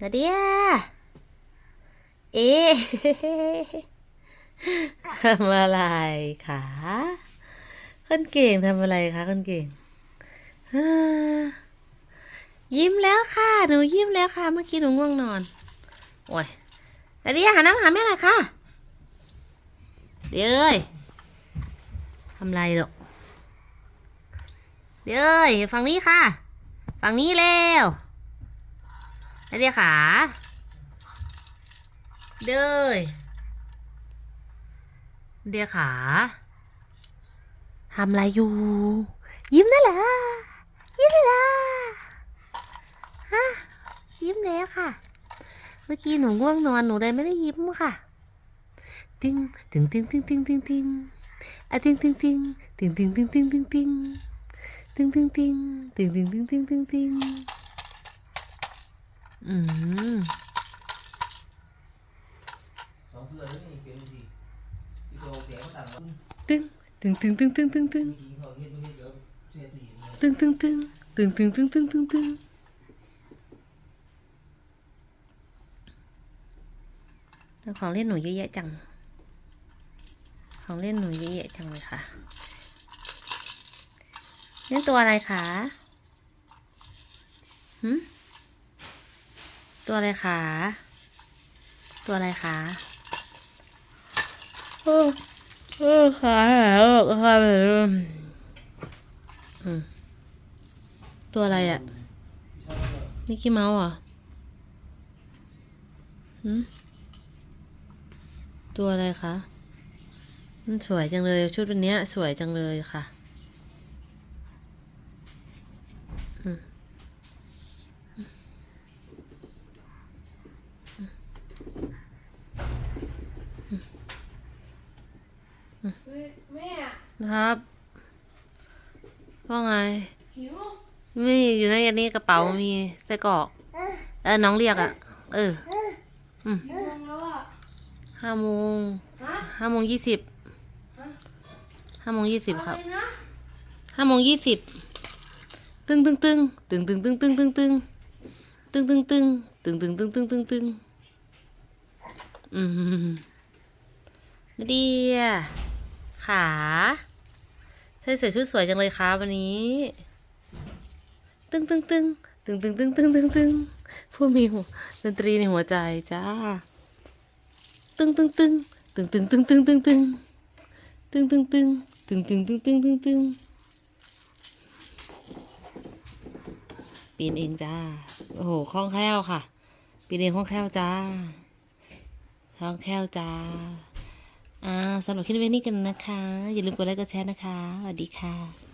นาเดียเอ๊ะทำอะไรคะคนเก่งทำอะไรคะคนเก่งยิ้มแล้วค่ะ หนูยิ้มแล้วค่ะ เมื่อกี้หนูง่วงนอน โอ้ยนาเดียหาน้ำหาแม่หน่อยค่ะเดี๋ยวเอ้ยทำไรหรอกเดี๋ยวเอ้ยฝั่งนี้ค่ะ ฝั่งนี้เร็ว นาเดียขาเด้ยเดียขาทำอะไรอยู่ ยิ้มได้เหรอยิ้มได้เหรอฮะยิ้มแล้วค่ะ เมื่อกี้หนูง่วงนอนหนูเลยไม่ได้ยิ้มค่ะติ้งติ้งติ้งติ้งติ้งติ้งติ้งอะติ้งติ้งติ้งติ้งติ้งติ้งติ้งติ้งติ้งติ้งติ้งติ้งติ้งติ้งติ้งติ้งติ้งติ้ง อืมตึ้งตึ้งตึ้งตึ้งตึ้งตึ้งตึ้งตึ้งตึ้งตึ้งตึ้งตึ้งตึ้งตึ้งตึ้งตึ้งของเล่นหนูเยอะแยะจัง ของเล่นหนูเยอะแยะจังเลยค่ะ เล่นตัวอะไรคะหืม ตัวอะไรคะ ตัวอะไรคะโอ้โอ้ขาโอ้ขาแบบอืมตัวอะไรอะมิกกี้เมาส์เหรอหืมตัวอะไรคะ มันสวยจังเลยชุดวันเนี้ยสวยจังเลยค่ะ นะครับ ว่าไง หิวมีอยู่ในอันนี้กระเป๋ามีไส้กรอก เออน้องเรียกอะเออกี่โมงแล้วอะห้าโมงฮะห้าโมงยี่สิบฮะห้าโมงยี่สิบอะครับไรนะห้าโมงยี่สิบตึงตึงตึงตึงตึงตึงตึงตึงตึงตึงตึงตึงตึงตึงตึงตึงตึงตึงอืมนาเดียขาเธอใส่ชุดสวยจังเลยครับวันนี้ ตึงตึงตึงตึงตึงตึงตึงตึงตึงผู้มีดนตรีในหัวใจจ้า ตึงตึงตึงตึงตึงตึงตึงตึงตึงตึงตึงตึงตึงตึงตึงตึงตึงตึงปีนเองจ้า โอ้โหคล่องแคล่วค่ะ ปีนเองคล่องแคล่วจ้าคล่องแคล่วจ้า อ่าสำหรับคลิปนี้กันนะคะ อย่าลืมกดไลค์กดแชร์นะคะสวัสดีค่ะ